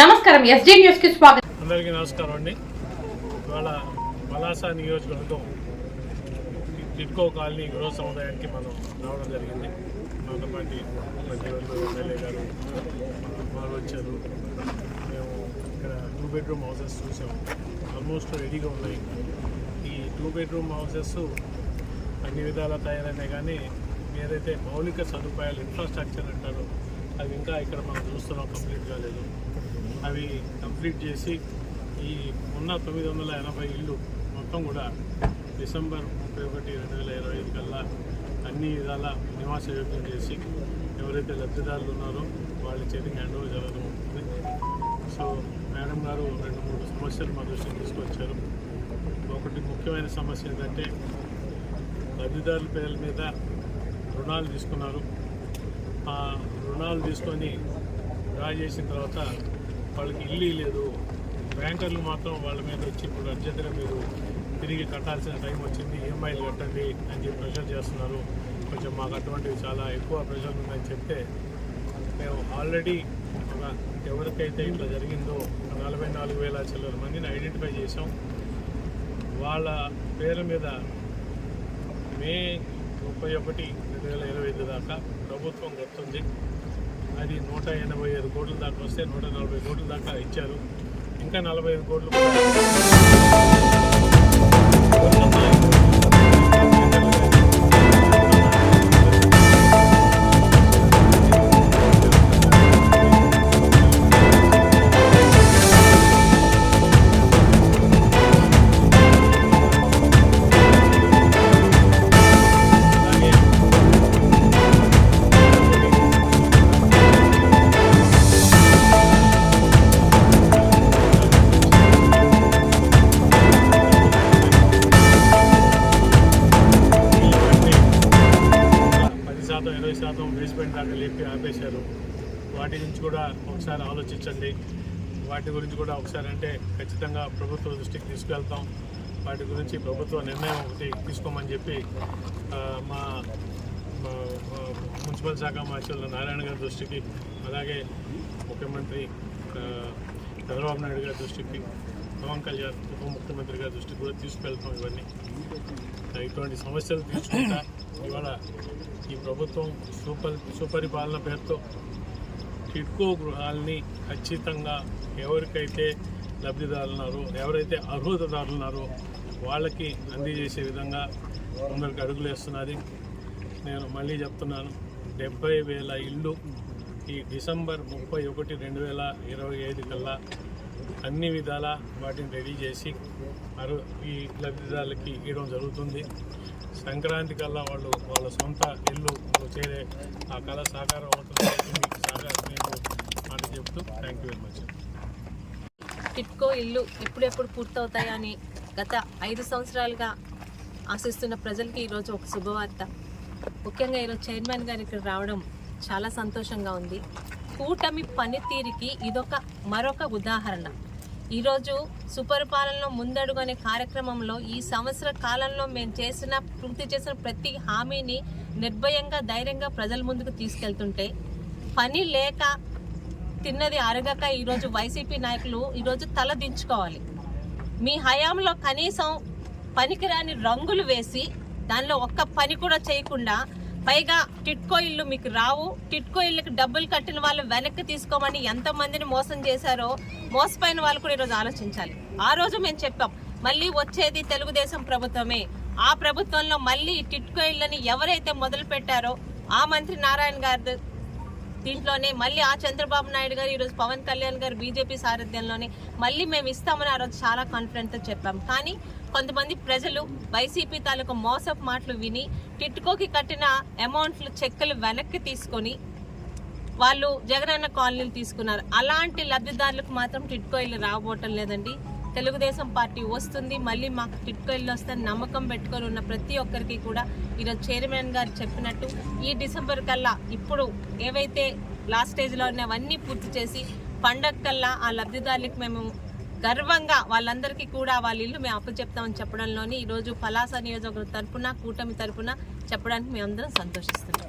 నమస్కారం ఎస్జీ న్యూస్కి స్వాగతం. అందరికీ నమస్కారం అండి. ఇవాళ పలాస నియోజకవర్గం టిట్కో కాలనీ గృహ సముదాయానికి మనం రావడం జరిగింది. మాతో మంత్రివర్గ ఎమ్మెల్యే గారు వారు వచ్చారు. మేము ఇక్కడ టూ బెడ్రూమ్ హౌసెస్ చూసాము. ఆల్మోస్ట్ రెడీగా ఉన్నాయి. ఈ టూ బెడ్రూమ్ హౌసెస్ అన్ని విధాల తయారైనాయి కానీ ఏదైతే మౌలిక సదుపాయాలు ఇన్ఫ్రాస్ట్రక్చర్ అంటారో అవి ఇంకా ఇక్కడ మనం చూస్తున్నాం కంప్లీట్ కాలేదు అవి కంప్లీట్ చేసి ఈ ఉన్న తొమ్మిది వందల ఎనభై ఇళ్ళు మొత్తం కూడా డిసెంబర్ ముప్పై ఒకటి రెండు వేల ఇరవై ఐదు కల్లా అన్ని విధాల నివాస యోగ్యం చేసి ఎవరైతే లబ్ధిదారులు ఉన్నారో వాళ్ళ చేతికి హ్యాండ్ ఓవర్ జరగడం ఉంటుంది సో మేడం గారు రెండు మూడు సమస్యలు మా దృష్టికి తీసుకొచ్చారు. ఒకటి ముఖ్యమైన సమస్య ఏంటంటే లబ్ధిదారుల పేర్ల మీద రుణాలు తీసుకున్నారు. ఆ రుణాలు తీసుకొని డ్రా చేసిన తర్వాత వాళ్ళకి ఇల్లు లేదు బ్యాంకర్లు మాత్రం వాళ్ళ మీద వచ్చి ఇప్పుడు అర్జెంటుగా మీరు తిరిగి కట్టాల్సిన టైం వచ్చింది ఈఎంఐలు కట్టండి అని చెప్పి ప్రెషర్ చేస్తున్నారు. కొంచెం మాకు అటువంటివి చాలా ఎక్కువ ప్రెషర్ ఉందని చెప్తే మేము ఆల్రెడీ ఒక ఎవరికైతే ఇట్లా జరిగిందో నలభై నాలుగు వేల చిల్లర మందిని ఐడెంటిఫై చేసాం వాళ్ళ పేరు మీద మే ముప్పై ఒకటి రెండు వేల ఇరవై ఐదు దాకా ప్రభుత్వం గుర్తుంది. అది నూట ఎనభై ఐదు కోట్ల దాకా వస్తే నూట నలభై కోట్ల దాకా ఇచ్చారు. ఇంకా నలభై ఐదు కోట్లు శాతం ఇరవై శాతం బేస్మెంట్ దాకా లేపి ఆపేశారు. వాటి గురించి కూడా ఒకసారి ఆలోచించండి. వాటి గురించి కూడా ఒకసారి అంటే ఖచ్చితంగా ప్రభుత్వ దృష్టికి తీసుకెళ్తాం. వాటి గురించి ప్రభుత్వ నిర్ణయం ఒకటి తీసుకోమని చెప్పి మా మున్సిపల్ శాఖ మార్షల్ నారాయణ గారి దృష్టికి అలాగే ముఖ్యమంత్రి చంద్రబాబు నాయుడు గారి దృష్టికి పవన్ కళ్యాణ్ ఉప ముఖ్యమంత్రి గారి దృష్టికి కూడా తీసుకెళ్తాం ఇవన్నీ. ఇటువంటి సమస్యలు తీసుకుంటా ఇవాళ ఈ ప్రభుత్వం సుపరి సుపరిపాలన పేరుతో టిడ్కో గృహాలని ఖచ్చితంగా ఎవరికైతే లబ్ధిదారులు ఉన్నారో ఎవరైతే అర్హతదారులున్నారో వాళ్ళకి అందజేసే విధంగా ముందరికి అడుగులు వేస్తున్నది. నేను మళ్ళీ చెప్తున్నాను డెబ్బై వేల ఇళ్ళు ఈ డిసెంబర్ ముప్పై ఒకటి రెండు వేల ఇరవై ఐదు కల్లా అన్ని విధాల వాటిని రెడీ చేసి మరో ఈ లబ్ధిదారులకి ఇవ్వడం జరుగుతుంది. సంక్రాంతి కల్లా వాళ్ళు వాళ్ళ సొంత ఇల్లు చేరే ఆ కళ సాకారం అవుతుంది. మీకు సాకారం మాట చెప్తూ thank you very much TIDCO ఇల్లు ఎప్పుడెప్పుడు పూర్తవుతాయని గత ఐదు సంవత్సరాలుగా ఆశిస్తున్న ప్రజలకి ఈరోజు ఒక శుభవార్త. ముఖ్యంగా ఈరోజు చైర్మన్ గారు ఇక్కడ రావడం చాలా సంతోషంగా ఉంది. కూటమి పనితీరుకి ఇదొక మరొక ఉదాహరణ. ఈరోజు సుపరిపాలనలో ముందడుగు అనే కార్యక్రమంలో ఈ సంవత్సర కాలంలో మేము చేసిన పూర్తి చేసిన ప్రతి హామీని నిర్భయంగా ధైర్యంగా ప్రజల ముందుకు తీసుకెళ్తుంటే పని లేక తిన్నది అరగక ఈరోజు వైసీపీ నాయకులు ఈరోజు తల దించుకోవాలి. మీ హయాంలో కనీసం పనికిరాని రంగులు వేసి దానిలో ఒక్క పని కూడా చేయకుండా పైగా టిట్కో ఇల్లు మీకు రావు. టిట్కో ఇల్లుకి డబ్బులు కట్టిన వాళ్ళు వెనక్కి తీసుకోమని ఎంతమందిని మోసం చేశారో మోసపోయిన వాళ్ళు కూడా ఈరోజు ఆలోచించాలి. ఆ రోజు మేము చెప్పాం మళ్ళీ వచ్చేది తెలుగుదేశం ప్రభుత్వమే. ఆ ప్రభుత్వంలో మళ్ళీ టిట్కో ఇళ్ళని ఎవరైతే మొదలు పెట్టారో ఆ మంత్రి నారాయణ గారు దీంట్లోనే మళ్ళీ ఆ చంద్రబాబు నాయుడు గారు ఈరోజు పవన్ కళ్యాణ్ గారు బీజేపీ సారథ్యంలోనే మళ్ళీ మేము ఇస్తామని ఆ రోజు చాలా కాన్ఫిడెంట్తో చెప్పాం. కానీ కొంతమంది ప్రజలు వైసీపీ తాలూకు మోసపు మాటలు విని టిట్కోకి కట్టిన అమౌంట్లు చెక్కులు వెనక్కి తీసుకొని వాళ్ళు జగనన్న కాలనీలు తీసుకున్నారు. అలాంటి లబ్ధిదారులకు మాత్రం టిట్కో ఇల్లు రాబోవటం లేదండి. తెలుగుదేశం పార్టీ వస్తుంది మళ్ళీ మాకు టిట్కో ఇల్లు నమ్మకం పెట్టుకొని ఉన్న ప్రతి ఒక్కరికి కూడా ఈరోజు చైర్మన్ గారు చెప్పినట్టు ఈ డిసెంబర్ కల్లా ఇప్పుడు ఏవైతే లాస్ట్ స్టేజ్లో ఉన్నవన్నీ పూర్తి చేసి పండగ కల్లా ఆ లబ్ధిదారులకు మేము గర్వంగా వాళ్ళందరికీ కూడా వాళ్ళ ఇల్లు మేము అప్పచెప్తామని చెప్పడంలోని ఈరోజు పలాస నియోజకవర్గం తరఫున కూటమి తరఫున చెప్పడానికి మేమందరం సంతోషిస్తున్నాం.